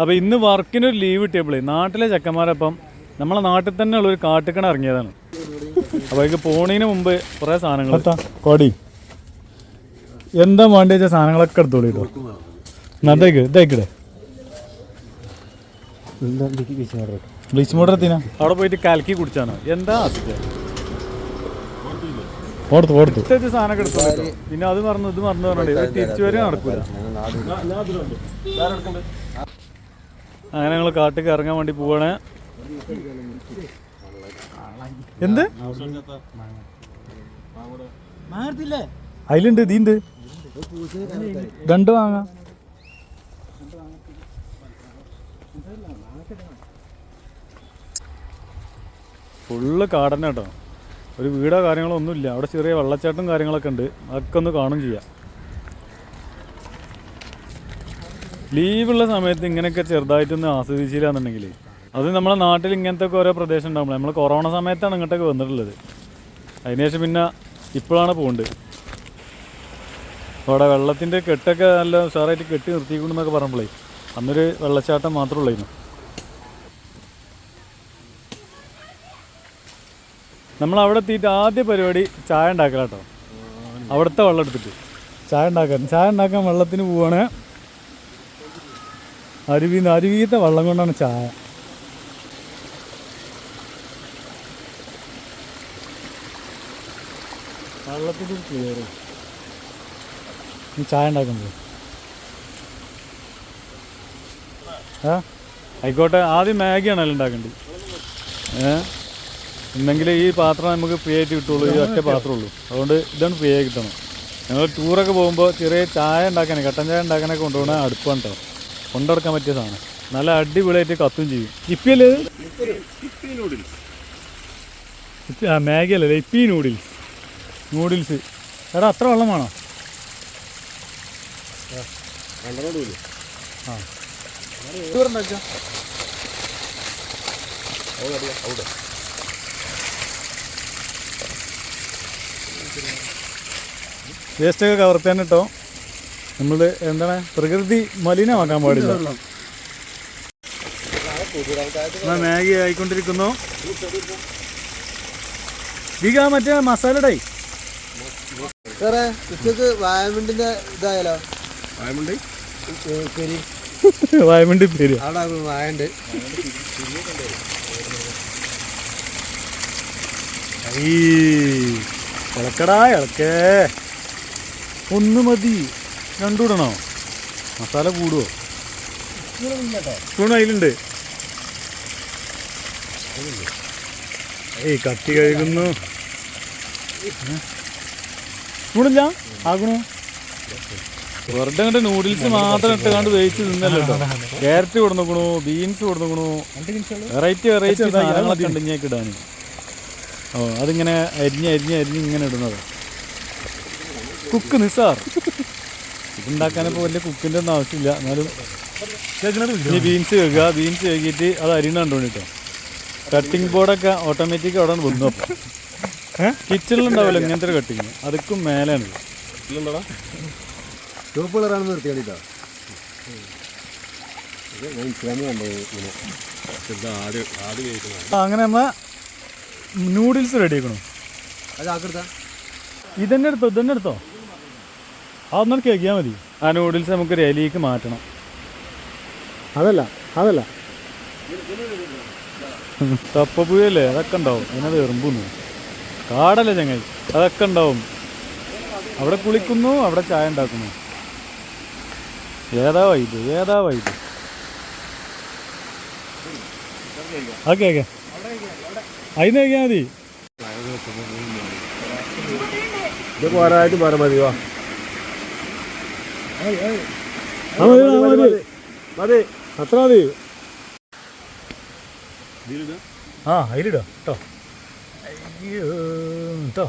അപ്പോൾ ഇന്ന് വർക്കിനൊരു ലീവ് കിട്ടിയപ്പോഴേ നാട്ടിലെ ചെക്കന്മാരപ്പം നമ്മളെ നാട്ടിൽ തന്നെ ഉള്ളൊരു കാട്ടുകണ ഇറങ്ങിയതാണ്. അപ്പോൾ അതിക്ക് പോണതിന് മുമ്പ് കുറേ സാധനങ്ങൾ കോടി. എന്താ വേണ്ടി വെച്ചാൽ സാധനങ്ങളൊക്കെ എടുത്തോളൂ കേട്ടോ അതേക്ക് ഇതേക്കിടെ ബ്ലീച്ച് മോട്ടർ എത്തിനാ അവിടെ പോയിട്ട് കലക്കി കുടിച്ചാണ്. എന്താ ഓർത്തു ഓർത്തു ഇഷ്ടത്തെ സാധനമൊക്കെ എടുത്തോളൂ. പിന്നെ അത് മറന്നു ഇത് മറന്നു പറഞ്ഞിട്ട് തിരിച്ചു വരെ നടക്കൂല. അങ്ങനെ ഞങ്ങൾ കാട്ടിക്ക് ഇറങ്ങാൻ വേണ്ടി പോവാണ്. എന്ത്? അതിലുണ്ട് ഇതീണ്ട് രണ്ട് വാങ്ങാം ഫുള്ള് കാടന്നെ കേട്ടോ. ഒരു വീടോ കാര്യങ്ങളോ ഒന്നുമില്ല. അവിടെ ചെറിയ വെള്ളച്ചാട്ടം കാര്യങ്ങളൊക്കെ ഉണ്ട്. അതൊക്കെ ഒന്ന് കാണും ചെയ്യാം. ലീവുള്ള സമയത്ത് ഇങ്ങനെയൊക്കെ ചെറുതായിട്ടൊന്ന് ആസ്വദിച്ചില്ല എന്നുണ്ടെങ്കിൽ അത് നമ്മളെ നാട്ടിൽ ഇങ്ങനത്തെ ഒക്കെ ഓരോ പ്രദേശം ഉണ്ടാകുമ്പോൾ നമ്മൾ കൊറോണ സമയത്താണ് ഇങ്ങോട്ടൊക്കെ വന്നിട്ടുള്ളത്. അതിനുശേഷം പിന്നെ ഇപ്പോഴാണ് പോകുന്നത് അവിടെ വെള്ളത്തിന്റെ കെട്ടൊക്കെ നല്ല ഉഷാറായിട്ട് കെട്ടി നിർത്തിക്കൊണ്ടെന്നൊക്കെ പറയുമ്പോഴേ അന്നൊരു വെള്ളച്ചാട്ടം മാത്രമേ ഉള്ളായിരുന്നു. നമ്മൾ അവിടെ എത്തിയിട്ട് ആദ്യ പരിപാടി ചായ ഉണ്ടാക്കലാട്ടോ. അവിടുത്തെ വെള്ളം എടുത്തിട്ട്. ചായ ഉണ്ടാക്കാൻ ചായ ഉണ്ടാക്കാൻ വെള്ളത്തിന് പോവാണ്. അരുവിന്ന് അരുവിയത്തെ വെള്ളം കൊണ്ടാണ് ചായ. വെള്ളത്തിൽ ക്ലിയർ ചായ ഉണ്ടാക്കുന്നത് ആ ആയിക്കോട്ടെ. ആദ്യം മാഗിയാണല്ലോ ഉണ്ടാക്കേണ്ടത് ഏ? ഇന്നെങ്കിൽ ഈ പാത്രം നമുക്ക് ഫ്രീ ആയിട്ട് കിട്ടുള്ളൂ. ഈ ഒറ്റ പാത്രമുള്ളൂ. അതുകൊണ്ട് ഇതാണ് ഫ്രീ ആയി കിട്ടണം. ഞങ്ങൾ ടൂറൊക്കെ പോകുമ്പോൾ ചെറിയ ചായ ഉണ്ടാക്കാനേ കട്ടൻ ചായ ഉണ്ടാക്കാനൊക്കെ കൊണ്ടുപോകണേ അടുപ്പാണ് കേട്ടോ കൊണ്ടെടുക്കാൻ പറ്റിയ സാധനം. നല്ല അടിപൊളിയായിട്ട് കത്തും ചെയ്യും. ഇപ്പിയല്ലേ നൂഡിൽസ് ആ മാഗി അല്ലല്ലേ ഇപ്പി നൂഡിൽസ് നൂഡിൽസ് എടാ അത്ര വെള്ളം വേണോ? ആ. വേസ്റ്റൊക്കെ കവർത്തേനെ കേട്ടോ നമ്മൾ എന്താണ് പ്രകൃതി മലിനമാക്കാൻ പാടില്ല. മാഗി ആയിക്കൊണ്ടിരിക്കുന്നു. ദിഗ മറ്റേ മസാല ഡൈ. സാറേ ഉച്ചയ്ക്ക് വായമിണ്ടിന്റെ ഇതായാലോ? വായമുണ്ട് ശരി വായമണ്ടി പേര് അവിടെ വായണ്ട്. ഇളക്കടാ ഇളക്കേ. ഒന്ന് മതി. രണ്ടൂടണോ മസാല കൂടുവോ? സ്പൂൺ അതിലുണ്ട് ഏയ് കത്തി കഴുകുന്നു. സ്പൂണില്ല ആകണോ വെറുതെ അങ്ങോട്ട് നൂഡിൽസ് മാത്രം ഇട്ടുകൊണ്ട് വേവിച്ച് തിന്നല്ലോ ക്യാരറ്റ് കൊടുക്കണു ബീൻസ് കൊടുക്കണു വെറൈറ്റി വെറൈറ്റി സാധനങ്ങളൊക്കെ ഉണ്ട് ഇങ്ങേക്ക് ഇടാൻ ഓ അതിങ്ങനെ അരിഞ്ഞ് അരിഞ്ഞ് അരിഞ്ഞ് ഇങ്ങനെ ഇടുന്നത്. കുക്ക് നിസാർ. ഇതുണ്ടാക്കാനിപ്പോൾ വലിയ കുക്കിന്റെ ഒന്നും ആവശ്യമില്ല. എന്നാലും ഇനി ബീൻസ് വെക്കുക ബീൻസ് വെക്കിയിട്ട് അത് അരിയണ കണ്ടോണ്ടിട്ടോ കട്ടിംഗ് ബോർഡൊക്കെ ഓട്ടോമാറ്റിക് അവിടെ വന്നു അപ്പം. കിച്ചണിലുണ്ടാവില്ല ഇങ്ങനത്തെ ഒരു കട്ടിങ് അതൊക്കെ മേലെയാണ്. ഇല്ലെന്താടാ ചുവപ്പ് കളറാണെന്ന് നിർത്തി കണ്ടിട്ടോ ഞാൻ ഇസ്ലാമി കണ്ടത് ഇങ്ങനെ ഇത് ആദ്യം ആദ്യം അങ്ങനെ നമ്മ നൂഡിൽസ് റെഡി ആക്കണോ? അത് ഇതെന്നെടുത്തോ ഇതന്നെ എടുത്തോ? ഇതന്നെ എടുത്തോ? അതൊന്നും കേൾക്കിയാൽ മതി. ആ നൂഡിൽസ് നമുക്ക് രലിക്ക് മാറ്റണം. അതല്ല അതല്ല. തപ്പപ്പുയല്ലേ അതൊക്കെ ഉണ്ടാവും. അതിനത് എറുമ്പുന്നു കാടല്ലേ ചങ്ങായി? അതൊക്കെ ഉണ്ടാവും. അവിടെ കുളിക്കുന്നു അവിടെ ചായ ഉണ്ടാക്കുന്നു. ഏതാ വൈബ് ഏതാ വൈബ് ഓക്കെ ഓക്കെ അതിന് കഴിക്കാൻ മതി. ഇത് പോരായിട്ട് പറ മതി വാ. മതി, അത്ര മതി. ആ അതിലിടാ കേട്ടോ അയ്യോ കേട്ടോ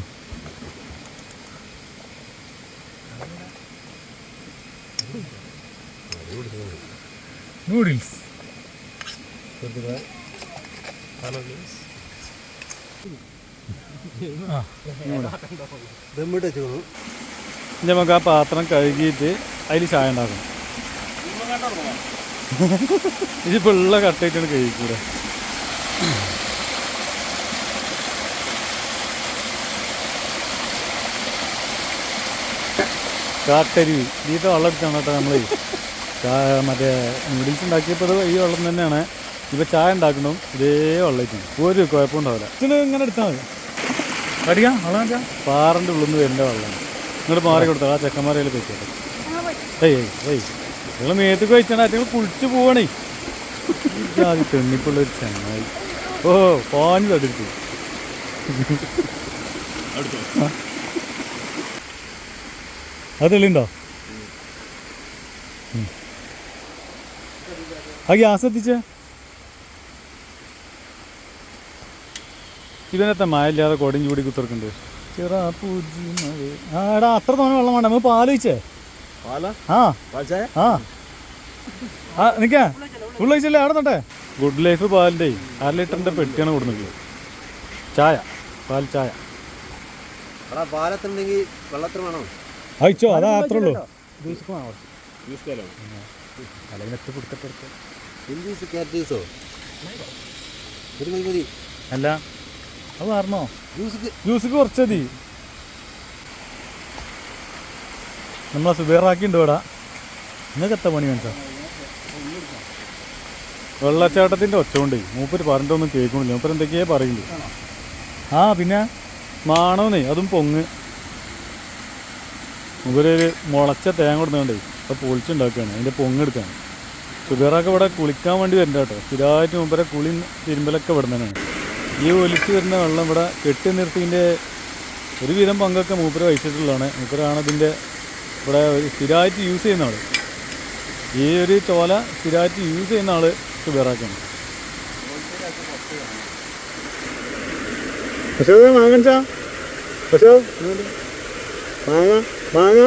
നൂഡിൽസ്. നമുക്ക് ആ പാത്രം കഴുകിയിട്ട് അതിൽ ചായ ഉണ്ടാക്കും. ഇതിപ്പോ ഉള്ള കട്ടായിട്ടാണ് കഴിക്കൂടെ. കാട്ടരി ഇതിട്ട് വെള്ളം എടുക്കണം കേട്ടോ നമ്മൾ മറ്റേ നൂഡിൽസ് ഉണ്ടാക്കിയപ്പോൾ ഈ വെള്ളം തന്നെയാണ്. ഇപ്പൊ ചായ ഉണ്ടാക്കണം. ഇതേ വെള്ളമായിട്ടാണ് ഒരു കുഴപ്പമുണ്ടാവില്ല ഇതിന് ഇങ്ങനെ എടുത്താൽ മതി. അടിക്കാം വെള്ളം പാറിന്റെ ഉള്ളിൽ നിന്ന് വരുന്ന വെള്ളമാണ് ഇങ്ങോട്ട് മാറി കൊടുത്താൽ ആ ചെക്കന്മാരെ പറ്റിയിട്ട് ഏയ് ഏയ് നിങ്ങൾ മേത്തേക്ക് കഴിച്ചാൽ നിങ്ങൾ കുളിച്ച് പോവണേ. അത് തെണ്ണിപ്പുള്ള ഒരു ചങ്ങായി. ഓ പാഞ്ഞു തടുത്തു അത് തെളിയുണ്ടോ ഉം. ആ ഗ്യാസ് എത്തിച്ചേ? ഇവനത്തെ കൊടയും ചൂടി കുത്തിറക്കുന്നുണ്ട്. ചെറാ പൂജി മഴ. ആ അത്ര തോന്നെ വെള്ളം വേണ്ട. നമുക്ക് പാൽ വെച്ചേ പാല ആ. നിക്കാ. ഫുൾ കഴിച്ചല്ലേ? അവിടെ നോട്ടെ ഗുഡ് ലൈഫ് പാലിന്റെ. അര ലിറ്ററിന്റെ പെട്ടിയാണ് കൊടുക്കുന്നത് ചായ. പാൽ ചായ എടാ പാലത്തുണ്ടെങ്കിൽ വെള്ളത്തിന് വേണോ? അയച്ചോ അതാ അത്രേ ഉള്ളൂ. ജ്യൂസ് കാലം അല്ലെങ്കിൽ കൊടുത്തിട്ട് ഹിന്ദീസ് ക്യാറ്റ് ജ്യൂസോ ഒരു മതി മതി അല്ല അത് പറഞ്ഞോ ജ്യൂസ് ജ്യൂസ് കുറച്ച് മതി നമ്മളെ സുബേറാക്കിണ്ട് ഇവിടെ. നിങ്ങൾക്ക് എത്ര പണി വേണ്ട വെള്ളച്ചാട്ടത്തിന്റെ ഒച്ച കൊണ്ടേ മൂപ്പര് പറഞ്ഞിട്ടൊന്നും കേൾക്കുന്നില്ല. മൂപ്പര് എന്തൊക്കെയാ പറയുന്നത് ആ പിന്നെ മാണോന്നേ അതും പൊങ്ങ്. മൂപ്പരൊരു മുളച്ച തേങ്ങ കൊടുക്കുന്നുണ്ടേ അത് പൊളിച്ചുണ്ടാക്കുകയാണ് അതിന്റെ പൊങ്ങെടുക്കാണ് സുബേറാക്ക് ഇവിടെ കുളിക്കാൻ വേണ്ടി വരണ്ട കേട്ടോ. സ്ഥിരമായിട്ട് മൂപ്പരെ കുളി തിരുമ്പലൊക്കെ വിടുന്നതാണ് ഈ ഒലിച്ച് വരുന്ന വെള്ളം ഇവിടെ കെട്ടി നിർത്തിന്റെ ഒരുവിധം പങ്കൊക്കെ മൂപ്പര് വഹിച്ചിട്ടുള്ളതാണ്. മൂപ്പരാണ് ഇതിന്റെ ഇവിടെ സ്ഥിരമായിട്ട് യൂസ് ചെയ്യുന്ന ആൾ ഈ ഒരു ചോല സ്ഥിരമായിട്ട് യൂസ് ചെയ്യുന്ന ആൾ പക്ഷേ മാങ്ങ മാങ്ങ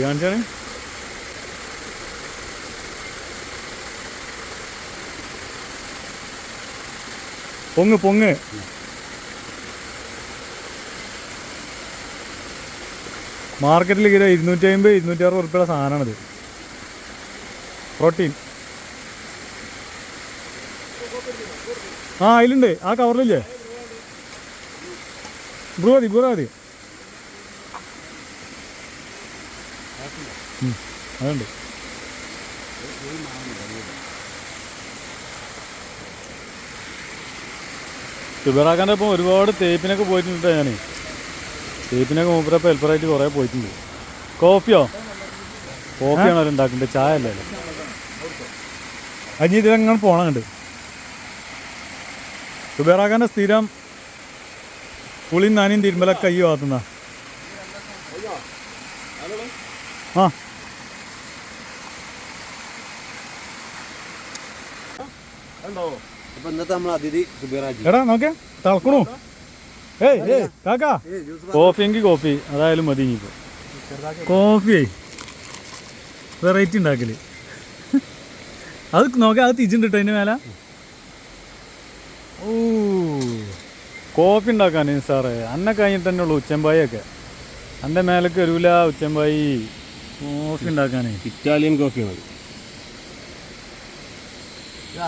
കാണിച്ചാണ്? പൊങ്ങ് പൊങ്ങ്. മാർക്കറ്റിൽ കിലോ ഇരുന്നൂറ്റി അമ്പത് ഇരുന്നൂറ്റി അറുപത് ഉറുപ്പിയുടെ സാധനമാണിത്. പ്രോട്ടീൻ. ആ അതിലുണ്ട്. ആ കവറിലില്ലേ? ബ്രൂ മതി ബ്രൂ മതി. അതുണ്ട്. ഷുഗറാക്കാന്റെ ഒപ്പം ഒരുപാട് തേപ്പിനൊക്കെ പോയിട്ടുണ്ട് ഞാൻ തേപ്പിനൊക്കെ മൂപ്പരപ്പം ഹെൽപ്പറായിട്ട് കുറേ പോയിട്ടുണ്ട്. കോഫിയോ? കോഫിയാണ് അവർ ചായ അല്ലേ? അഞ്ഞി ഇതിലങ്ങനെ പോകണം കണ്ട് ഷുബേറാക്കാന്റെ സ്ഥിരം പുളിയും നാനിയും തിരുമ്പലൊക്കെ കൈ വാത്തുന്ന ആ. കണ്ടോ? അപ്പൊ ഇന്നത്തെ നമ്മൾ അതിഥി സുബിറാജി എടാ നോക്കിയാ തളക്കണു. ഏയ് ഏയ് കാക്കാ. കോഫി എങ്കിൽ കോഫി അതായാലും മതി ഇനിയിപ്പോ. കോഫി വെറൈറ്റി ഉണ്ടാക്കൽ. അത് നോക്കാം അത് തിരിച്ചിട്ടോ കേട്ടോ അതിന്റെ മേലെ. ഓ കോഫി ഉണ്ടാക്കാൻ സാറേ അന്നെ കഴിഞ്ഞിട്ട് തന്നെ ഉള്ളു ഉച്ചമ്പായി ഒക്കെ എന്റെ മേലേക്ക് വരൂല ഉച്ചമ്പായി. കോഫി ഉണ്ടാക്കാനേ. ഇറ്റാലിയൻ കോഫി മതി.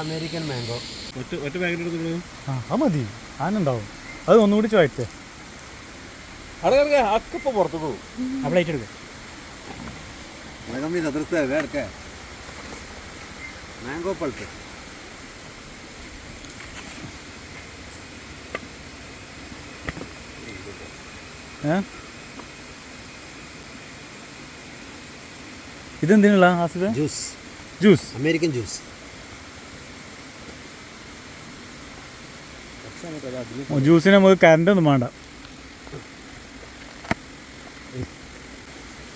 American mango. ഒറ്റ ഒറ്റ പാക്കറ്റ് ആ അത് മതി. ആനുണ്ടാവും അത് ഒന്നുകൂടി ചോദിച്ചേ അവിടെ അക്കപ്പ പുറത്തു പോകും. ആ പ്ലേറ്റ് എടുക്കുക കമ്മി സദൃശ വേർക്കെ മാംഗോ പൾപ്പ് ഇതെന്തിനുള്ള ജ്യൂസ് ജ്യൂസ് അമേരിക്കൻ ജ്യൂസ് ജ്യൂസിന് നമുക്ക് കറണ്ട് ഒന്നും വേണ്ട.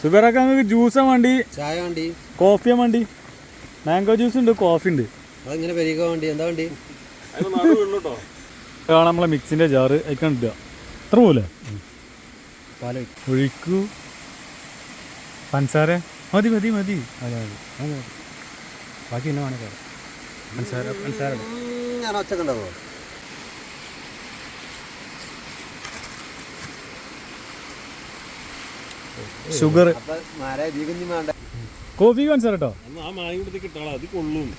സുബേറൊക്കെ നമുക്ക് ജ്യൂസാ വേണ്ടി. ചായ വേണ്ടി. കോഫിയാ വേണ്ടി. മാംഗോ ജ്യൂസ് ഉണ്ട് കോഫി ഉണ്ട്. അതെങ്ങനെ പരിഹരിക്കാൻ വേണ്ടി? എന്താ വേണ്ടി? ഇതാണ് നമ്മളെ മിക്സിന്റെ ജാറ് അയക്കണ്ട അത്ര എത്ര പോലെ? പാല ഒഴിക്കൂ. പഞ്ചസാര. മതി മതി മതി. അതെ അതെ. ബാക്കി പിന്നെ വേണേ പഞ്ചസാര പഞ്ചസാര ഞാൻ ഒച്ച ഷുഗർ കോഫി കാണിച്ചാ കേട്ടോ.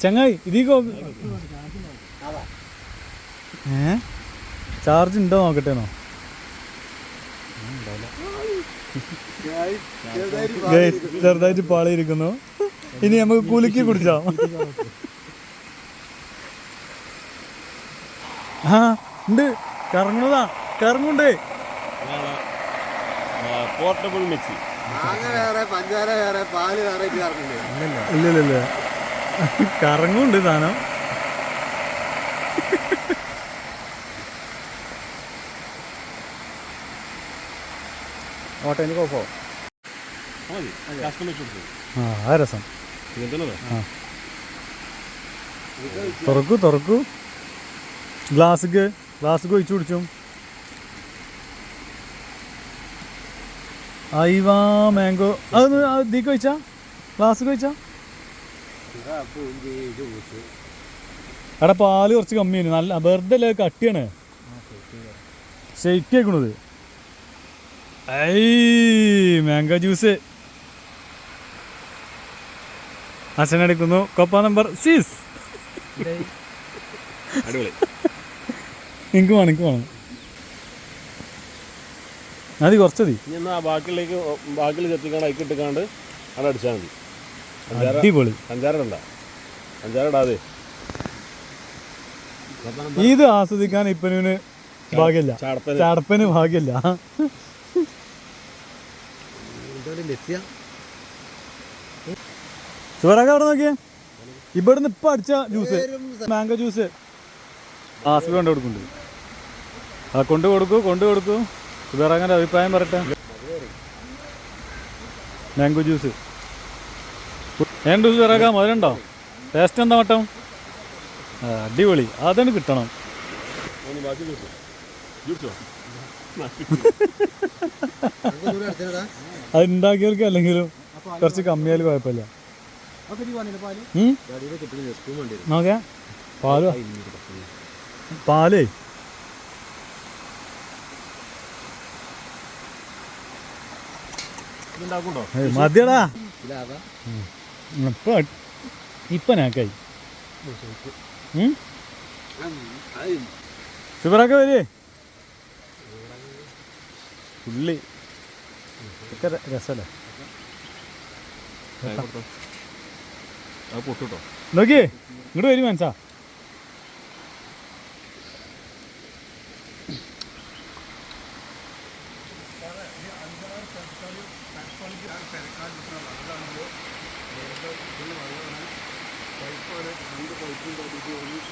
ചങ്ങായി ഇതീ കോഫി. ഏ? ചാർജ് ഉണ്ടോ നോക്കട്ടേനോ Guys, ചെറുതായിട്ട് പാളിയിരിക്കുന്നു. ഇനി നമുക്ക് കുലുക്കി കുടിച്ചോ. ആ ഉണ്ട്. കറങ്ങുന്നതാ. കറങ്ങുണ്ട്. ഇല്ല ഇല്ല ഇല്ല കറങ്ങുണ്ട് സാധനം. ഓട്ടോ എനിക്ക് ഓഫോ. ആ രസം. തുറക്കൂ തുറക്കൂ. ഗ്ലാസ്ക്ക് ഗ്ലാസ്ക്ക് ഒഴിച്ചു കുടിച്ചും. ഐവാ മാംഗോ. അതൊന്ന് ഇതിക്ക് വെച്ചാ ഗ്ലാസ് വെച്ചാ എടാ പാൽ കുറച്ച് കമ്മിയാണ് നല്ല വെറുതെ അല്ലേ കട്ടിയാണ്. ഷെയ്ക്ക് ആക്കണത്. ഐ മാംഗോ ജ്യൂസ്. അച്ഛനടിക്കുന്നു കൊപ്പ നമ്പർ സിക്സ് എനിക്ക് വേണം എനിക്ക് വേണം. മതി കുറച്ചതി ഇനി എന്നാ ബാക്കിലേക്ക് ബാക്കിൽ ചെത്തിക്കാണ്ട് അയക്ക് ഇട്ടിക്കാണ്ട് അവിടെ അടിച്ചാൽ മതി. അഞ്ചാറ് അടിപൊളി. അഞ്ചാറിടണ്ട അഞ്ചാറിടാതെ ഇത് ആസ്വദിക്കാൻ ഇപ്പനുവിന് ഭാഗ്യമില്ല. ചാടപ്പന്. ചടപ്പന് ഭാഗ്യമില്ല. ചുവരാക്ക അവിടെ നോക്കിയേ. ഇവിടുന്ന് ഇപ്പൊ അടിച്ച ജ്യൂസ് മാംഗോ ജ്യൂസ്. ആസ്വദിക്കൊണ്ട് കൊണ്ട് കൊടുക്കുന്നുണ്ട് ആ കൊണ്ട് കൊടുക്കൂ കൊണ്ട് കൊടുക്കൂ. ചുവറാക്കാന്റെ അഭിപ്രായം പറയട്ടെ? മാംഗോ ജ്യൂസ് മാംഗോ ജ്യൂസ് ചുവറാക്ക മധുരണ്ടോ ടേസ്റ്റ് എന്താ മട്ടം അടിപൊളി. അതന്നെ കിട്ടണം. അത് ഉണ്ടാക്കിയവർക്ക് അല്ലെങ്കിലും? കുറച്ച് കമ്മിയാൽ കുഴപ്പമില്ല. നോക്കിയാ? പാൽ? പാലേ ഇതുണ്ടാക്കുണ്ടോ ഏയ് മതിയടാ. ഇപ്പൊ ഇപ്പൊ വരേ? ഉള്ളി. ഒക്കെ നോക്കിയേ ഇങ്ങോട്ട് വരും മനസ്സാ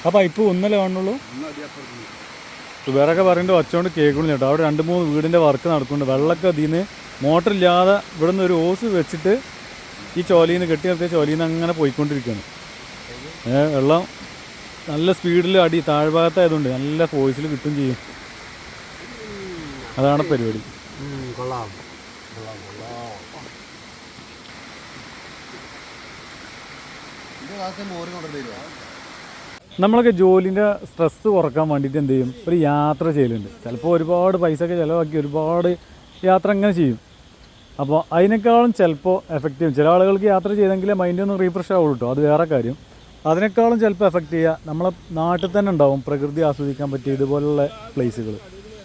ആ പൈപ്പ് ഒന്നല്ലേ കാണുള്ളൂ വേറൊക്കെ പറയുന്നുണ്ട് വച്ചോണ്ട് കേൾക്കണം ചേട്ടാ അവിടെ രണ്ട് മൂന്ന് വീടിന്റെ വർക്ക് നടക്കുന്നുണ്ട്. വെള്ളമൊക്കെ അതിന് ഇല്ലാതെ ഇവിടെ നിന്ന് ഒരു ഓസ് വെച്ചിട്ട് ഈ ചോലയിൽ നിന്ന് കെട്ടി നിർത്തിയ ചോലയിൽ നിന്ന് അങ്ങനെ പോയിക്കൊണ്ടിരിക്കുകയാണ്. ഏഹ് വെള്ളം നല്ല സ്പീഡിൽ അടി താഴ്ഭാഗത്തായതുകൊണ്ട് നല്ല ഫോഴ്സിൽ കിട്ടും ചെയ്യും. അതാണ് പരിപാടി. കൊള്ളാം. കൊള്ളാം കൊള്ളാം. നമ്മളൊക്കെ ജോലിന്റെ സ്ട്രെസ്സ് കുറയ്ക്കാൻ വേണ്ടിയിട്ട് എന്ത് ചെയ്യും? ഒരു യാത്ര ചെയ്യലുണ്ട്. ചിലപ്പോൾ ഒരുപാട് പൈസ ഒക്കെ ചിലവാക്കി ഒരുപാട് യാത്ര അങ്ങനെ ചെയ്യും. അപ്പോൾ അതിനേക്കാളും ചിലപ്പോൾ എഫക്റ്റീവ് ചില ആളുകൾക്ക് യാത്ര ചെയ്തെങ്കിലേ മൈൻഡ് ഒന്ന് റീഫ്രഷ് ആവുള്ളൂ കേട്ടോ അത് വേറെ കാര്യം. അതിനേക്കാളും ചിലപ്പോൾ എഫക്റ്റ് ചെയ്യുക നമ്മളെ നാട്ടിൽ തന്നെ ഉണ്ടാവും പ്രകൃതി ആസ്വദിക്കാൻ പറ്റിയ ഇതുപോലുള്ള പ്ലേസുകൾ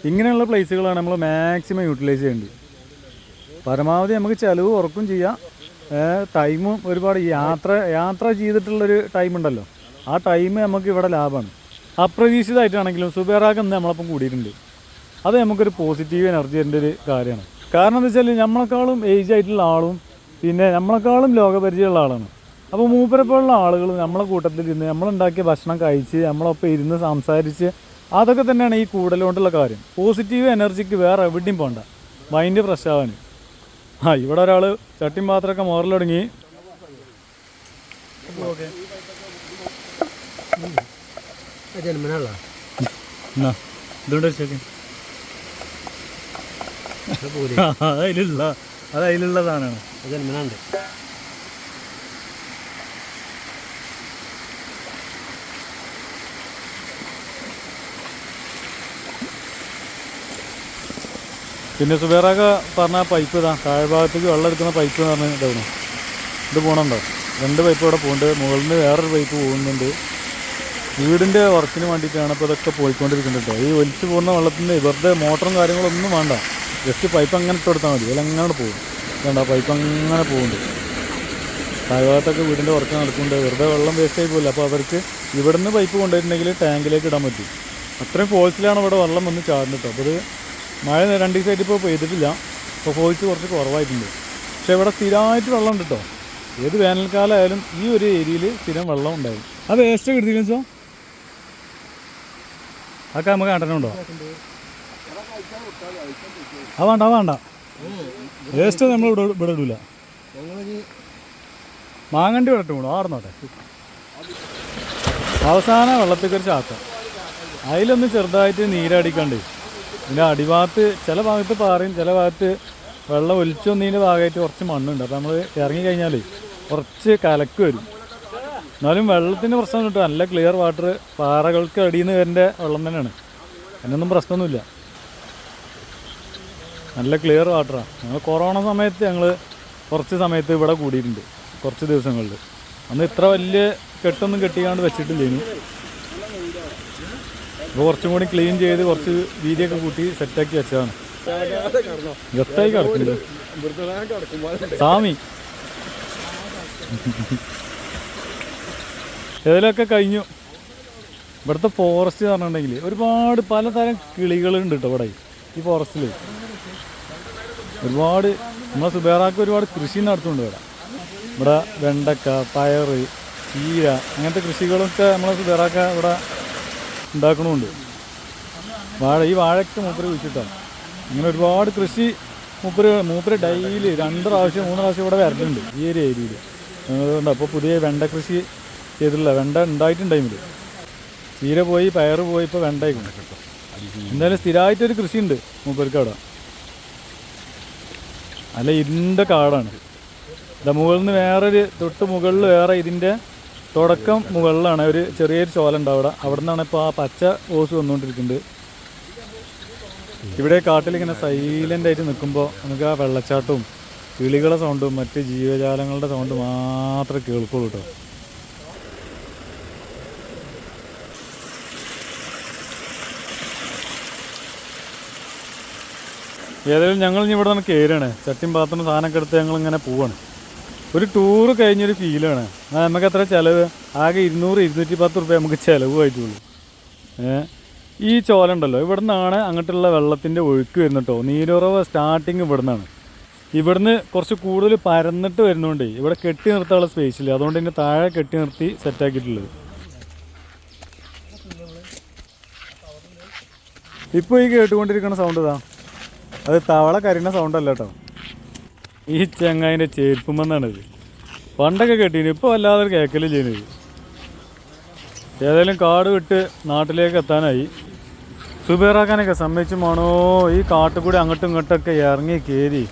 ഇങ്ങനെയുള്ള പ്ലേസുകളാണ് നമ്മൾ മാക്സിമം യൂട്ടിലൈസ് ചെയ്യേണ്ടത്. പരമാവധി നമുക്ക് ചിലവ് ഉറക്കും ചെയ്യാം. ടൈമും ഒരുപാട് യാത്ര യാത്ര ചെയ്തിട്ടുള്ളൊരു ടൈം ഉണ്ടല്ലോ ആ ടൈം നമുക്ക് ഇവിടെ ലാഭമാണ്. അപ്രതീക്ഷിതമായിട്ടാണെങ്കിലും സുബേറാക്ക് ഇന്ന് നമ്മളപ്പം കൂടിയിട്ടുണ്ട്. അത് നമുക്കൊരു പോസിറ്റീവ് എനർജി തരേണ്ട ഒരു കാര്യമാണ്. കാരണം എന്താ വെച്ചാൽ നമ്മളെക്കാളും ഏജ് ആയിട്ടുള്ള ആളും പിന്നെ നമ്മളെക്കാളും ലോകപരിചയമുള്ള ആളാണ്. അപ്പോൾ മൂപ്പരപ്പോലുള്ള ആളുകൾ നമ്മളെ കൂട്ടത്തിൽ ഇരുന്ന് നമ്മളുണ്ടാക്കിയ ഭക്ഷണം കഴിച്ച് നമ്മളൊപ്പം ഇരുന്ന് സംസാരിച്ച് അതൊക്കെ തന്നെയാണ് ഈ കൂടലുകൊണ്ടുള്ള കാര്യം. പോസിറ്റീവ് എനർജിക്ക് വേറെ എവിടെയും പോകണ്ട മൈൻഡ് ഫ്രഷ് ആവാൻ. ആ ഇവിടെ ഒരാൾ ചട്ടിയും പാത്രമൊക്കെ മോറലൊടുങ്ങി. അതിലുള്ള അത് അതിലുള്ള സാധനമാണ്. ജന്മനുണ്ട് പിന്നെ സുബേറാക്ക പറഞ്ഞ പൈപ്പ് ഇതാ താഴ്ഭാഗത്തേക്ക് വെള്ളം എടുക്കുന്ന പൈപ്പ് എന്ന് പറഞ്ഞ് ഇതാണ്? ഇത് പോകണുണ്ടോ രണ്ട് പൈപ്പ് ഇവിടെ പോകുന്നുണ്ട് മുകളിൽ നിന്ന് വേറൊരു പൈപ്പ് പോകുന്നുണ്ട്. വീടിന്റെ വർക്കിന് വേണ്ടിയിട്ടാണ് ഇപ്പോൾ ഇതൊക്കെ പോയിക്കൊണ്ടിരിക്കുന്നത് ഈ ഒലിച്ചു പോകുന്ന വെള്ളത്തിന് ഇവരുടെ മോട്ടറും കാര്യങ്ങളൊന്നും വേണ്ട. ജസ്റ്റ് പൈപ്പ് അങ്ങനെ ഇട്ട് കൊടുത്താൽ മതി. അതിൽ അങ്ങനെ പോകും വേണ്ട പൈപ്പ് അങ്ങനെ പോകുന്നുണ്ട് താഴ്ഭാഗത്തൊക്കെ വീടിന്റെ വർക്ക് നടക്കുന്നുണ്ട്. വെറുതെ വെള്ളം വേസ്റ്റ് ആയി പോകില്ല അപ്പോൾ അവർക്ക് ഇവിടുന്ന് പൈപ്പ് കൊണ്ടുവരുന്നെങ്കിൽ ടാങ്കിലേക്ക് ഇടാൻ പറ്റും. അത്രയും ഫോഴ്സിലാണ് ഇവിടെ വെള്ളം വന്ന് ചാടുന്നത് അപ്പോൾ ഇത് മഴ രണ്ട് ദിവസമായിട്ട് ഇപ്പോൾ പെയ്തിട്ടില്ല. ഇപ്പോൾ ഫോഴ്സ് കുറച്ച് കുറവായിട്ടുണ്ട്. പക്ഷേ ഇവിടെ സ്ഥിരമായിട്ട് വെള്ളം ഉണ്ട് കേട്ടോ ഏത് വേനൽക്കാലമായാലും ഈ ഒരു ഏരിയയിൽ സ്ഥിരം വെള്ളം ഉണ്ടാവും. ആ വേസ്റ്റ് കിട്ടിയില്ല സോ അതൊക്കെ നമുക്ക് കണ്ടനുണ്ടോ ആ വേണ്ട വേണ്ട. വേസ്റ്റ് നമ്മൾ ഇവിടെ ഇവിടെ ഇടൂല. മാങ്ങണ്ടി വിടട്ടെ കൂടെ ആർന്നോട്ടെ അവസാന വെള്ളത്തിൽ കുറച്ച് ആക്കാം അതിലൊന്ന് ചെറുതായിട്ട് നീരടിക്കണ്ട് ഇതിന്റെ അടിഭാഗത്ത് ചില ഭാഗത്ത് പാറയും ചില ഭാഗത്ത് വെള്ളം ഒലിച്ചൊന്നതിന്റെ ഭാഗമായിട്ട് കുറച്ച് മണ്ണുണ്ട്. അപ്പോൾ നമ്മൾ ഇറങ്ങി കഴിഞ്ഞാൽ കുറച്ച് കലക്ക് വരും. എന്നാലും വെള്ളത്തിന്റെ പ്രശ്നം കിട്ടും. നല്ല ക്ലിയർ വാട്ടർ പാറകൾക്ക് അടിയിൽ നിന്ന് വരേണ്ട വെള്ളം തന്നെയാണ്. അതിനൊന്നും പ്രശ്നമൊന്നുമില്ല. നല്ല ക്ലിയർ വാട്ടറാണ് ഞങ്ങൾ കൊറോണ സമയത്ത് ഞങ്ങൾ കുറച്ച് സമയത്ത് ഇവിടെ കൂടിയിട്ടുണ്ട്. കുറച്ച് ദിവസങ്ങളിൽ അന്ന് ഇത്ര വലിയ കെട്ടൊന്നും കെട്ടിക്കാണ്ട് വെച്ചിട്ടില്ല ഇനി ഇപ്പോൾ കുറച്ചും കൂടി ക്ലീൻ ചെയ്ത് കുറച്ച് വീതിയൊക്കെ കൂട്ടി സെറ്റാക്കി വെച്ചതാണ്. ഗത്തായി കിടക്കുന്നുണ്ട്. സാമി. ഏതിലൊക്കെ കഴിഞ്ഞു. ഇവിടുത്തെ ഫോറസ്റ്റ് പറഞ്ഞിട്ടുണ്ടെങ്കിൽ ഒരുപാട് പലതരം കിളികളുണ്ട് കേട്ടോ ഇവിടെ. ഈ ഫോറസ്റ്റിൽ ഒരുപാട് നമ്മളെ സുബേറാക്ക് ഒരുപാട് കൃഷി നടത്തുന്നുണ്ട് ഇവിടെ. ഇവിടെ വെണ്ടക്ക പയറ് ചീര അങ്ങനത്തെ കൃഷികളൊക്കെ നമ്മളെ സുബേറാക്ക ഇവിടെ ഉണ്ടാക്കണമുണ്ട്. വാഴ ഈ വാഴയ്ക്ക് മൂപ്പര് കുഴിച്ചിട്ടാണ് അങ്ങനെ ഒരുപാട് കൃഷി മൂപ്പര് മൂപ്പര് ഡെയിലി രണ്ട് പ്രാവശ്യം മൂന്ന് പ്രാവശ്യം ഇവിടെ വരലുണ്ട് ഈ ഒരു ഏരിയയിൽ അതുകൊണ്ട് അപ്പോൾ പുതിയ വെണ്ട കൃഷി ചെയ്തിട്ടില്ല വെണ്ട ഉണ്ടായിട്ടുണ്ട് ടൈമിൽ ചീര പോയി പയറ് പോയി ഇപ്പോൾ വെണ്ടയ്ക്കും എന്തായാലും സ്ഥിരമായിട്ടൊരു കൃഷിയുണ്ട് മൂപ്പർക്ക് അവിടെ. അല്ല ഇതിന്റെ കാടാണ്. മുകളിൽ നിന്ന് വേറൊരു തൊട്ട് മുകളിൽ വേറെ ഇതിന്റെ തുടക്കം മുകളിലാണ് ഒരു ചെറിയൊരു ചോല ഉണ്ട് അവിടെ. അവിടെ നിന്നാണ് ഇപ്പോൾ ആ പച്ച ഓസ് വന്നുകൊണ്ടിരിക്കുന്നത്. ഇവിടെ കാട്ടിൽ ഇങ്ങനെ സൈലന്റ് ആയിട്ട് നിൽക്കുമ്പോൾ നമുക്ക് ആ വെള്ളച്ചാട്ടവും കിളികളെ സൗണ്ടും മറ്റ് ജീവജാലങ്ങളുടെ സൗണ്ട് മാത്രമേ കേൾക്കുള്ളൂ കേട്ടോ. ഏതായാലും ഞങ്ങൾ ഇനി ഇവിടെ നിന്ന് കയറുകയാണ് ചട്ടിയും പാത്രം സാധനമൊക്കെ എടുത്ത് ഞങ്ങൾ ഇങ്ങനെ പോവാണ് ഒരു ടൂറ് കഴിഞ്ഞൊരു ഫീലാണ് നമുക്ക് എത്ര ചിലവ്? ആകെ ഇരുന്നൂറ് ഇരുന്നൂറ്റി പത്ത് റുപ്യ നമുക്ക് ചിലവുമായിട്ടുള്ളൂ ഏ? ഈ ചോല ഉണ്ടല്ലോ ഇവിടെ നിന്നാണ് അങ്ങോട്ടുള്ള വെള്ളത്തിന്റെ ഒഴുക്ക് വരുന്നത് കേട്ടോ നീരുറവ് സ്റ്റാർട്ടിങ് ഇവിടെ നിന്നാണ് ഇവിടുന്ന് കുറച്ച് കൂടുതൽ പരന്നിട്ട് വരുന്നുണ്ട് ഇവിടെ കെട്ടി നിർത്താനുള്ള സ്പേസ് ഇല്ല. അതുകൊണ്ട് ഇതിന്റെ താഴെ കെട്ടി നിർത്തി സെറ്റാക്കിയിട്ടുള്ളത് ഇപ്പോൾ ഈ കേട്ടുകൊണ്ടിരിക്കുന്ന സൗണ്ട് ഇതാ. അത് തവള കരിയുന്ന സൗണ്ട് അല്ല കേട്ടോ. ഈ ചെങ്ങായിന്റെ ചേരുപ്പുമെന്നാണ് ഇത്. പണ്ടൊക്കെ കെട്ടിന് ഇപ്പോൾ വല്ലാതെ കേൾക്കലും ചെയ്യുന്നത് ഏതായാലും കാട് വിട്ട് നാട്ടിലേക്ക് എത്താനായി. സുബേറാക്കാനൊക്കെ സമ്മതിച്ചുമാണോ ഈ കാട്ടുകൂടി അങ്ങോട്ടും ഇങ്ങോട്ടൊക്കെ ഇറങ്ങി കയറി.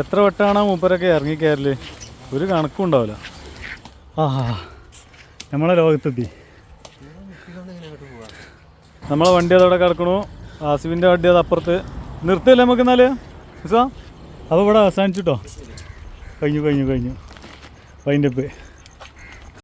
എത്ര വട്ടമാണ് മൂപ്പരൊക്കെ ഇറങ്ങി കയറൽ? ഒരു കണക്കും ഉണ്ടാവില്ല. ആ നമ്മളെ ലോകത്തെത്തി. നമ്മളെ വണ്ടി അതവിടെ കിടക്കണു. ആസിഫിന്റെ വണ്ടി അത് അപ്പുറത്ത് നിർത്തില്ല നമുക്ക് എന്നാൽ മിസ്സാ? അപ്പോൾ ഇവിടെ അവസാനിച്ചു കേട്ടോ കഴിഞ്ഞു കഴിഞ്ഞു. കഴിഞ്ഞു വൈൻഡപ്പ്